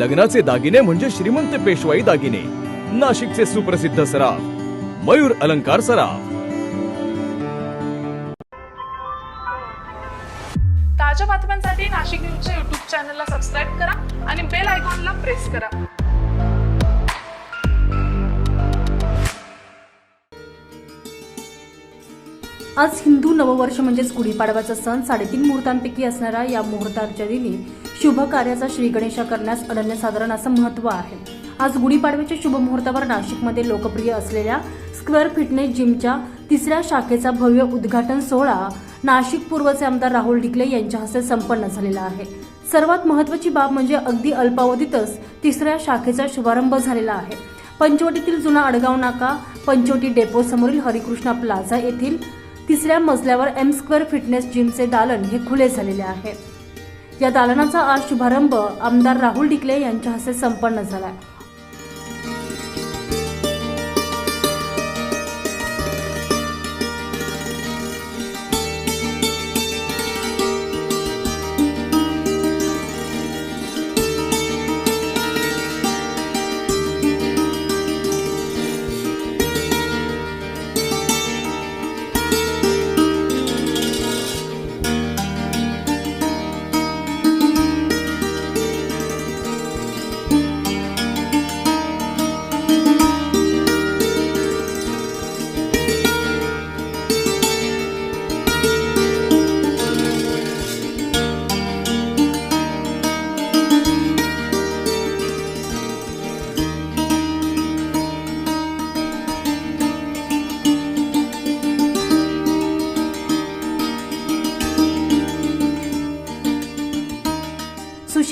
लग्नाचे दागिने म्हणजे श्रीमंत पेशवाई दागिने. नाशिकचे सुप्रसिद्ध सराफ मयूर अलंकार सराफ. ताज्या बातम्यांसाठी नाशिक न्यूजच्या युट्यूब चॅनलला सबस्क्राईब करा आणि बेल आयकॉनला प्रेस करा. आज हिंदू नववर्ष म्हणजेच गुढीपाडव्याचा सण साडेतीन मुहूर्तांपैकी असणाऱ्या या मुहूर्ताच्या दिनी शुभ कार्याचा श्री गणेशा करण्यास अनन्यसाधारण असं महत्त्व आहे. आज गुढीपाडव्याच्या शुभ मुहूर्तावर नाशिकमध्ये लोकप्रिय असलेल्या स्क्वेअर फिटनेस जिमच्या तिसऱ्या शाखेचा भव्य उद्घाटन सोहळा नाशिक पूर्वचे आमदार राहुल डिकले यांच्या हस्ते संपन्न झालेला आहे. सर्वात महत्त्वाची बाब म्हणजे अगदी अल्पावधीतच तिसऱ्या शाखेचा शुभारंभ झालेला आहे. पंचवटीतील जुना अडगाव नाका पंचवटी डेपो समोरील हरिकृष्णा प्लाझा येथील तिसऱ्या मजल्यावर एम स्क्वेअर फिटनेस जिमचे दालन हे खुले झालेले आहे. या दालनाचा आज शुभारंभ आमदार राहुल डिकले यांच्या हस्ते संपन्न झाला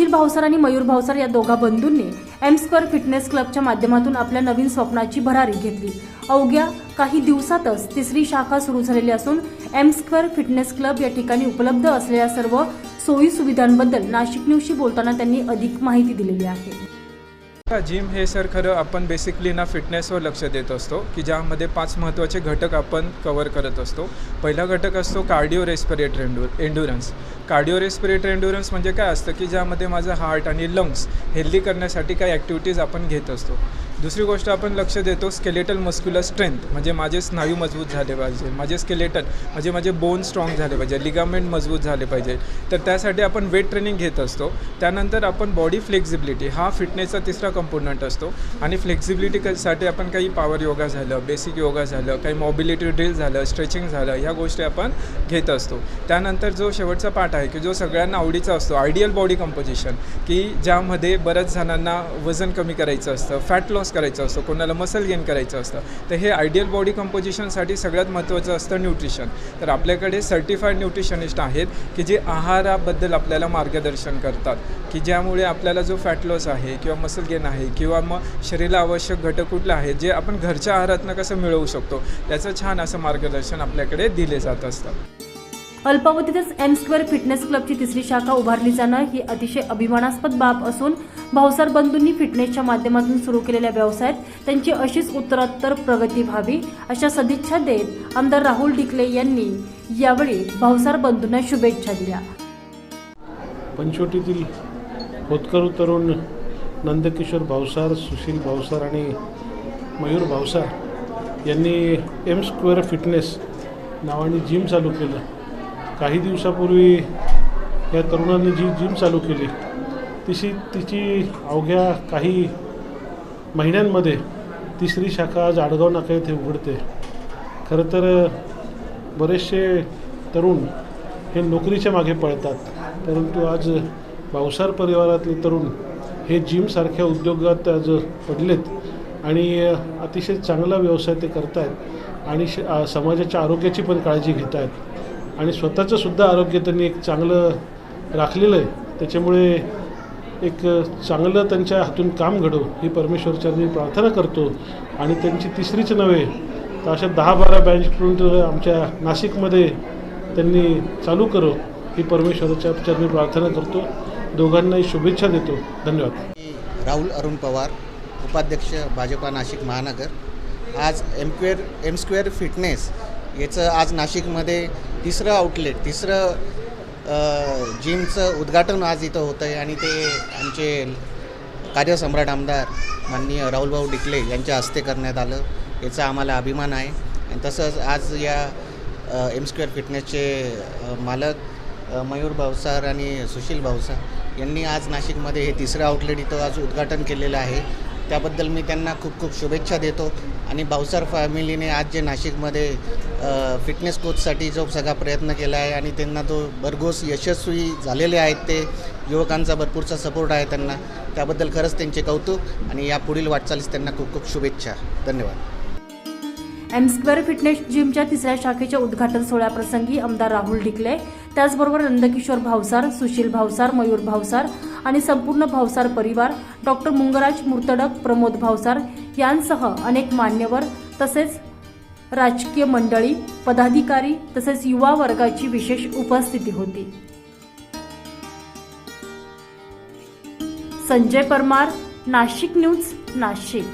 सुशील भावसार आणि मयूर भावसर या दोघा बंधूंनी एम स्क्वेअर फिटनेस क्लबच्या माध्यमातून आपल्या नवीन स्वप्नाची भरारी घेतली. अवघ्या काही दिवसातच तिसरी शाखा सुरू झालेली असून एम स्क्वेअर फिटनेस क्लब या ठिकाणी उपलब्ध असलेल्या सर्व सोयी सुविधांबद्दल नाशिक न्यूजशी बोलताना त्यांनी अधिक माहिती दिलेली आहे. जिम हे सर खरं आपण बेसिकली ना फिटनेसवर लक्ष देत असतो की ज्यामध्ये पाच महत्त्वाचे घटक आपण कवर करत असतो. पहिला घटक असतो cardio respiratory endu endurance cardio respiratory endurance म्हणजे काय असतं की ज्यामध्ये माझं हार्ट आणि लंग्स हेल्दी करण्यासाठी काही ॲक्टिव्हिटीज आपण घेत असतो. दुसरी गोष्ट आपण लक्ष देतो स्केलेटल मस्क्युलर स्ट्रेंथ म्हणजे माझे स्नायू मजबूत झाले पाहिजे. माझे स्केलेटल म्हणजे माझे बोन स्ट्रॉंग झाले पाहिजे. लिगामेंट मजबूत झाले पाहिजे. तर त्यासाठी आपण वेट ट्रेनिंग घेत असतो. त्यानंतर आपण बॉडी फ्लेक्झिबिलिटी हा फिटनेसचा तिसरा कंपोनंट असतो. आणि फ्लेक्झिबिलिटीसाठी आपण काही पॉवर योगा झालं बेसिक योगा झालं काही मॉबिलिटी ड्रिल झालं स्ट्रेचिंग झालं ह्या गोष्टी आपण घेत असतो. त्यानंतर जो शेवटचा पार्ट आहे की जो सगळ्यांना आवडीचा असतो आयडियल बॉडी कंपोजिशन की ज्यामध्ये बऱ्याच जणांना वजन कमी करायचं असतं फॅट लॉस करायचं असतं कोणाला मसल गेन करायचं असतं. तर हे आयडियल बॉडी कंपोजिशनसाठी सगळ्यात महत्त्वाचं असतं न्यूट्रिशन तर आपल्याकडे सर्टिफाईड न्यूट्रिशनिस्ट आहेत की जे आहाराबद्दल आपल्याला मार्गदर्शन करतात. की ज्यामुळे आपल्याला जो फॅट लॉस आहे किंवा मसल गेन आहे किंवा मग शरीराला आवश्यक घटक कुठले आहेत जे आपण घरच्या आहारातनं कसं मिळवू शकतो त्याचं छान असं मार्गदर्शन आपल्याकडे दिले जात असतं. अल्पावधीतच एम स्क्वेअर फिटनेस क्लबची तिसरी शाखा उभारली जाणं ही अतिशय अभिमानास्पद बाब असून भावसार बंधूंनी फिटनेसच्या माध्यमातून सुरू केलेल्या व्यवसायात त्यांची अशीच उत्तरोत्तर प्रगती व्हावी अशा सदिच्छा देत आमदार राहुल डिकले यांनी यावेळी भावसार बंधूंना शुभेच्छा दिल्या. पंचवटीतील होतकरू तरुण नंदकिशोर भावसार सुशील भावसार आणि मयूर भावसार यांनी एम स्क्वेअर फिटनेस नावाने जिम चालू केलं. काही दिवसापूर्वी या तरुणांनी जी जिम चालू केली तिशी तिची अवघ्या काही महिन्यांमध्ये तिसरी शाखा आज आडगाव नाका येथे उघडते. खरं तर बरेचसे तरुण हे नोकरीच्या मागे पळतात परंतु आज भावसार परिवारातले तरुण हे जिमसारख्या उद्योगात आज पडलेत आणि अतिशय चांगला व्यवसाय ते करत आहेत आणि श समाजाच्या आरोग्याची पण काळजी घेत आहेत आणि स्वतःचं सुद्धा आरोग्य त्यांनी एक चांगलं राखलेलं आहे. त्याच्यामुळे एक चांगलं त्यांच्या हातून काम घडो ही परमेश्वरचरणी प्रार्थना करतो. आणि त्यांची तिसरीच नव्हे तर अशा दहा बारा बँच फ्रंट आमच्या नाशिकमध्ये त्यांनी चालू करो ही परमेश्वराच्या चरणी प्रार्थना करतो. दोघांनाही शुभेच्छा देतो. धन्यवाद. राहुल अरुण पवार उपाध्यक्ष भाजपा नाशिक महानगर. आज एमक्वेअर एम स्क्वेअर फिटनेस याचं आज नाशिकमध्ये तिसरं आउटलेट तिसरं जिमचं उद्घाटन आज इथं होतं आहे आणि ते आमचे कार्यसम्राट आमदार माननीय राहुलभाऊ डिकले यांच्या हस्ते करण्यात आलं. याचा आम्हाला अभिमान आहे. आणि तसंच आज या एम स्क्वेअर फिटनेसचे मालक मयूर भावसार आणि सुशील भावसार यांनी आज नाशिकमध्ये हे तिसरं आउटलेट इथं आज उद्घाटन केलेलं आहे. त्याबद्दल मी त्यांना खूप खूप शुभेच्छा देतो. आणि भावसार फॅमिलीने आज जे नाशिकमध्ये फिटनेस कोचसाठी जो सगळा प्रयत्न केला आहे आणि त्यांना तो भरघोस यशस्वी झालेले आहेत ते युवकांचा भरपूरचा सपोर्ट आहे त्यांना. त्याबद्दल खरंच त्यांचे कौतुक आणि या पुढील वाटचालीस त्यांना खूप खूप शुभेच्छा. धन्यवाद. एम स्क्वेअर फिटनेस जिमच्या तिसऱ्या शाखेच्या उद्घाटन सोहळ्याप्रसंगी आमदार राहुल ढिकले त्याचबरोबर नंदकिशोर भावसार सुशील भावसार मयूर भावसार आणि संपूर्ण भावसार परिवार डॉक्टर मुंगराज मुर्तडक प्रमोद भावसार यांसह अनेक मान्यवर तसेच राजकीय मंडळी पदाधिकारी तसेच युवा वर्गाची विशेष उपस्थिती होती. संजय परमार नाशिक न्यूज नाशिक.